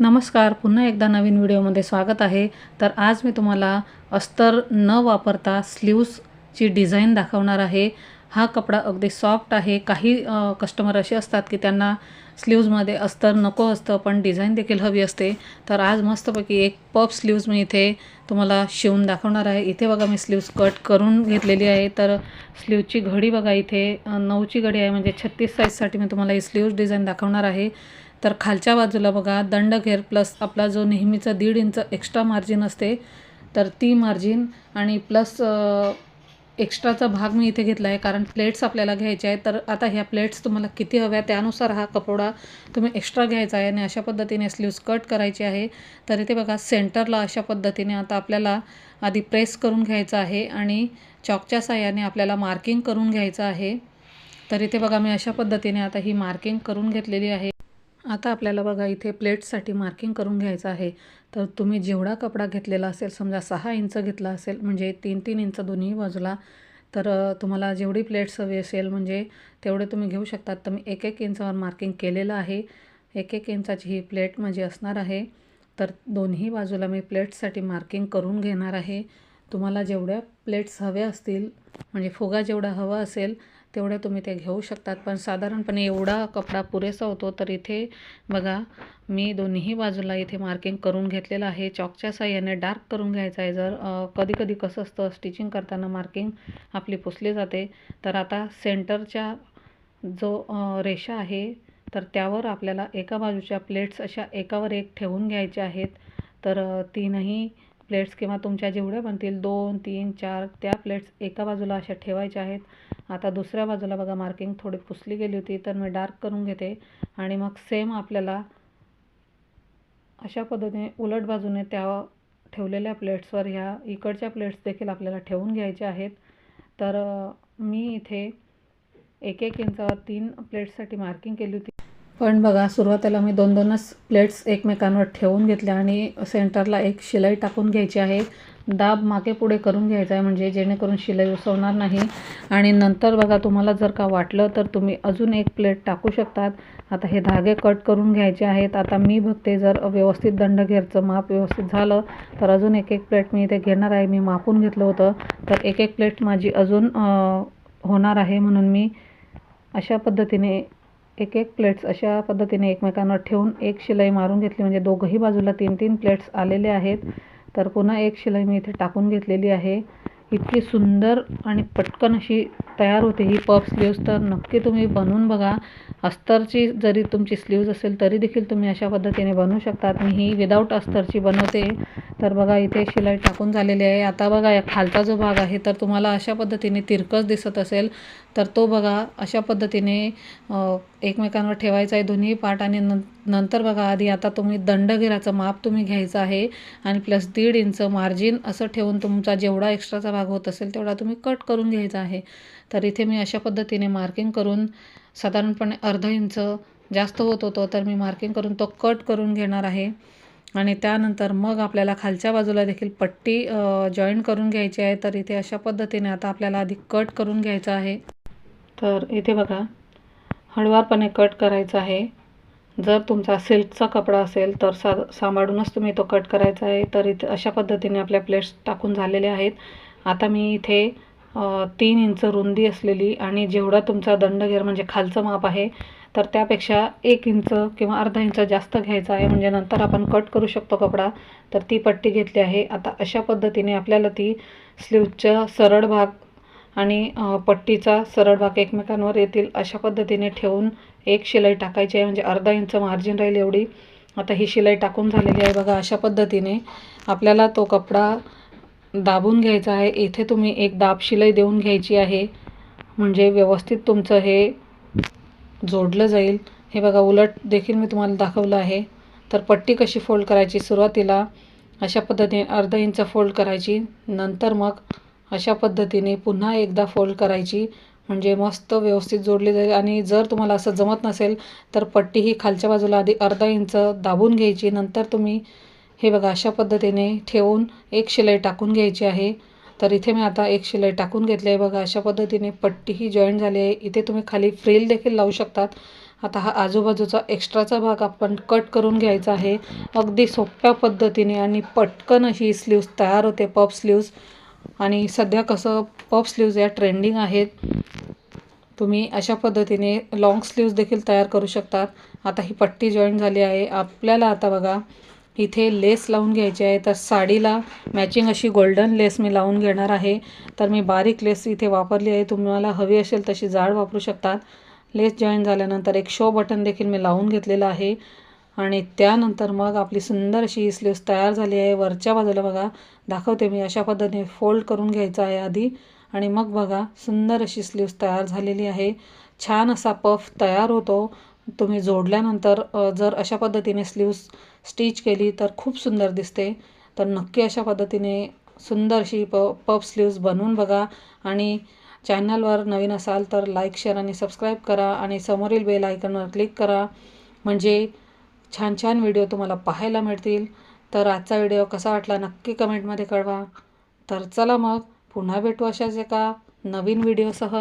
नमस्कार पुन्हा एकदा नवीन व्हिडिओमध्ये स्वागत आहे. तर आज मी तुम्हाला अस्तर न वापरता स्लीव्सची डिझाईन दाखवणार आहे. हा कपडा अगदी सॉफ्ट आहे. काही कस्टमर असे असतात की त्यांना स्लीव्जमध्ये अस्तर नको असतं पण डिझाईन देखील हवी असते. तर आज मस्तपैकी एक पफ स्लीव्ज मी इथे तुम्हाला शिवून दाखवणार आहे. इथे बघा मी स्लीव्ज कट करून घेतलेली आहे. तर स्लीवची घडी बघा इथे नऊची घडी आहे. म्हणजे छत्तीस साईजसाठी मी तुम्हाला ही स्लीव्ज डिझाईन दाखवणार आहे. तर खालच्या बाजूला बघा दंड घेर प्लस आपला जो नेहमीचा दीड इंच एक्स्ट्रा मार्जिन असते तर ती मार्जिन आणि प्लस एक्स्ट्राचा भाग मी इथे घेतला आहे कारण प्लेट्स आपल्याला घ्यायचे आहेत. तर आता ह्या प्लेट्स तुम्हाला किती हव्या त्यानुसार हा कपडा तुम्ही एक्स्ट्रा घ्यायचा आहे आणि अशा पद्धतीने स्लीव्स कट करायची आहे. तर इथे बघा सेंटरला अशा पद्धतीने आता आपल्याला आधी प्रेस करून घ्यायचं आहे आणि चॉकच्या साह्याने आपल्याला मार्किंग करून घ्यायचं आहे. तर इथे बघा मी अशा पद्धतीने आता ही मार्किंग करून घेतलेली आहे. आता आपल्याला बघा इथे प्लेट्ससाठी मार्किंग करून घ्यायचं आहे. तर तुम्ही जेवढा कपडा घेतलेला असेल समजा सहा इंच घेतला असेल म्हणजे तीन तीन इंच दोन्ही बाजूला तर तुम्हाला जेवढी प्लेट्स हवी असेल म्हणजे तेवढे तुम्ही घेऊ शकतात. तर मी एक एक इंचावर मार्किंग केलेलं आहे. एक एक इंचाची ही प्लेट माझी असणार आहे. तर दोन्ही बाजूला मी प्लेट्ससाठी मार्किंग करून घेणार आहे. तुम्हाला जेवढ्या प्लेट्स हव्या असतील म्हणजे फुगा जेवढा हवा असेल तेवढ्या तुम्ही ते घेऊ शकतात. पण साधारणपणे एवढा कपडा पुरेसा होतो तर इथे बघा मी दोन्ही बाजूला इथे मार्किंग करून घेतलेलं आहे. चॉकच्या साह्याने डार्क करून घ्यायचं आहे. जर कधी कधी कसं असतं स्टिचिंग करताना मार्किंग आपली पुसली जाते. तर आता सेंटरच्या जो रेषा आहे तर त्यावर आपल्याला एका बाजूच्या प्लेट्स अशा एकावर एक ठेवून घ्यायच्या आहेत. तर तीनही प्लेट्स किंवा तुमच्या जेवढ्या बनतील दोन तीन चार त्या प्लेट्स एका बाजूला अशा ठेवायच्या आहेत. आता दुसऱ्या बाजूला बघा मार्किंग थोडी पुसली गेली होती तर मी डार्क करून घेते आणि मग सेम आपल्याला अशा पद्धतीने उलट बाजूने त्या ठेवलेल्या प्लेट्सवर ह्या इकडच्या प्लेट्स देखील आपल्याला ठेवून घ्यायच्या आहेत. तर मी इथे एक एक इंचावर तीन प्लेट्ससाठी मार्किंग केली होती. पण बघा सुरुवातीला मी दोन दोनच प्लेट्स एकमेकांवर ठेवून घेतल्या आणि सेंटरला एक शिलाई टाकून घ्यायची आहे. दाब मागे पुढे करून घ्यायचा आहे म्हणजे जेणेकरून शिलाई उसवणार नाही. आणि नंतर बघा तुम्हाला जर का वाटलं तर तुम्ही अजून एक प्लेट टाकू शकतात. आता हे धागे कट करून घ्यायचे आहेत. आता मी बघते जर व्यवस्थित दंडघेरचं माप व्यवस्थित झालं तर अजून एक एक प्लेट मी इथे घेणार आहे. मी मापून घेतलं होतं तर एक एक प्लेट माझी अजून होणार आहे म्हणून मी अशा पद्धतीने एक एक प्लेट्स अशा पद्धतीने एकमेकांवर ठेवून एक शिलाई मारून घेतली. म्हणजे दोघंही बाजूला तीन तीन प्लेट्स आलेले आहेत. तर पुन्हा एक शिलाई मी इथे टाकून घेतलेली आहे. इतकी सुंदर आणि पटकन अशी तयार होते ही पफ स्लीव्ज तर नक्की तुम्ही बनवून बघा. अस्तरची जरी तुमची स्लीव्ज असेल तरी देखील तुम्ही अशा पद्धतीने बनवू शकतात. मी ही विदाऊट अस्तरची बनवते. तर बघा इथे शिलाई टाकून झालेली आहे. आता बघा या खालचा जो भाग आहे तर तुम्हाला अशा पद्धतीने तिरकस दिसत असेल तर तो बघा अशा पद्धतीने एकमेकांवर ठेवायचा आहे दोन्ही पार्ट आणि नंतर बघा आधी आता तुम्ही दंडगिराचं माप तुम्ही घ्यायचं आहे आणि प्लस दीड इंच मार्जिन असं ठेवून तुमचा जेवढा एक्स्ट्राचा भाग होत असेल तेवढा तुम्ही कट करून घ्यायचा आहे. तर इथे मी अशा पद्धतीने मार्किंग करून साधारणपणे अर्धा इंच जास्त होत होतो तर मी मार्किंग करून तो कट करून घेणार आहे. आणि त्यानंतर मग आपल्याला खालच्या बाजूला देखील पट्टी जॉईन करून घ्यायची आहे. तर इथे अशा पद्धतीने आता आपल्याला आधी कट करून घ्यायचं आहे. तर इथे बघा हळवारपणे कट करायचा आहे. जर तुमचा सिल्कचा कपडा असेल तर सा सांभाळूनच तुम्ही तो कट करायचा आहे. तर इथे अशा पद्धतीने आपल्या प्लेट्स टाकून झालेले आहेत. आता मी इथे तीन इंच रुंदी असलेली आणि जेवढा तुमचा दंडगेर म्हणजे खालचं माप आहे तर त्यापेक्षा एक इंच किंवा अर्धा इंच जास्त घ्यायचा आहे. म्हणजे नंतर आपण कट करू शकतो कपडा. तर ती पट्टी घेतली आहे. आता अशा पद्धतीने आपल्याला ती स्लीवच्या सरळ भाग आणि पट्टीचा सरळ भाग एकमेकांवर येतील अशा पद्धतीने ठेवून एक शिलाई टाकायची आहे. म्हणजे अर्धा इंच मार्जिन राहील एवढी. आता ही शिलाई टाकून झालेली आहे बघा. अशा पद्धतीने आपल्याला तो कपडा दाबून घ्यायचं आहे. इथे तुम्ही एक दाब शिलाई देऊन घ्यायची आहे. म्हणजे व्यवस्थित तुमचं हे जोडलं जाईल. हे बघा उलट देखील मी तुम्हाला दाखवलं आहे. तर पट्टी कशी फोल्ड करायची? सुरुवातीला अशा पद्धतीने अर्धा इंच फोल्ड करायची. नंतर मग अशा पद्धतीने पुन्हा एकदा फोल्ड करायची. म्हणजे मस्त व्यवस्थित जोडली जाईल. आणि जर तुम्हाला असं जमत नसेल तर पट्टी ही खालच्या बाजूला आधी अर्धा इंच दाबून घ्यायची. नंतर तुम्ही हे बघा अशा पद्धतीने ठेवून एक शिलाई टाकून घ्यायची आहे. तर इथे मी आता एक शिलाई टाकून घेतली आहे. बघा अशा पद्धतीने पट्टी ही जॉईंट झाली आहे. इथे तुम्ही खाली फ्रिल देखील लावू शकतात. आता हा आजूबाजूचा एक्स्ट्राचा भाग आपण कट करून घ्यायचा आहे. अगदी सोप्या पद्धतीने आणि पटकन अशी स्लीव्स तयार होते पफ स्लीव्स आणि सध्या कसं पफ स्लीव्ज या ट्रेंडिंग आहेत. तुम्ही अशा पद्धतीने लाँग स्लीव्ज देखील तयार करू शकतात. आता ही पट्टी जॉईन झाली आहे. आपल्याला आता बघा इथे लेस लावून घ्यायची आहे. तर साडीला मॅचिंग अशी गोल्डन लेस मी लावून घेणार आहे. तर मी बारीक लेस इथे वापरली आहे. तुम्हाला हवी असेल तशी जाड वापरू शकतात. लेस जॉईन झाल्यानंतर एक शो बटन देखील मी लावून घेतलेलं आहे. आणि त्यानंतर मग आपली सुंदर अशी स्लीव्स तयार झाली आहे. वरच्या बाजूला बघा दाखवते मी अशा पद्धतीने फोल्ड करून घ्यायचं आहे आधी. आणि मग बघा सुंदर अशी स्लीव्स तयार झालेली आहे. छान असा पफ तयार होतो. तुम्ही जोडल्यानंतर जर अशा पद्धतीने स्लीव्स स्टिच केली तर खूप सुंदर दिसते. तर नक्की अशा पद्धतीने सुंदर अशी प पफ स्लीव्स बनवून बघा आणि चॅनलवर नवीन असाल तर लाईक शेअर आणि सबस्क्राईब करा आणि समोरील बेल आयकनवर क्लिक करा. म्हणजे छान छान व्हिडिओ तुम्हाला पाहायला मिळतील. तर आजचा व्हिडिओ कसा वाटला नक्की कमेंटमध्ये कळवा. तर चला मग पुन्हा भेटू अशाच एका नवीन व्हिडिओसह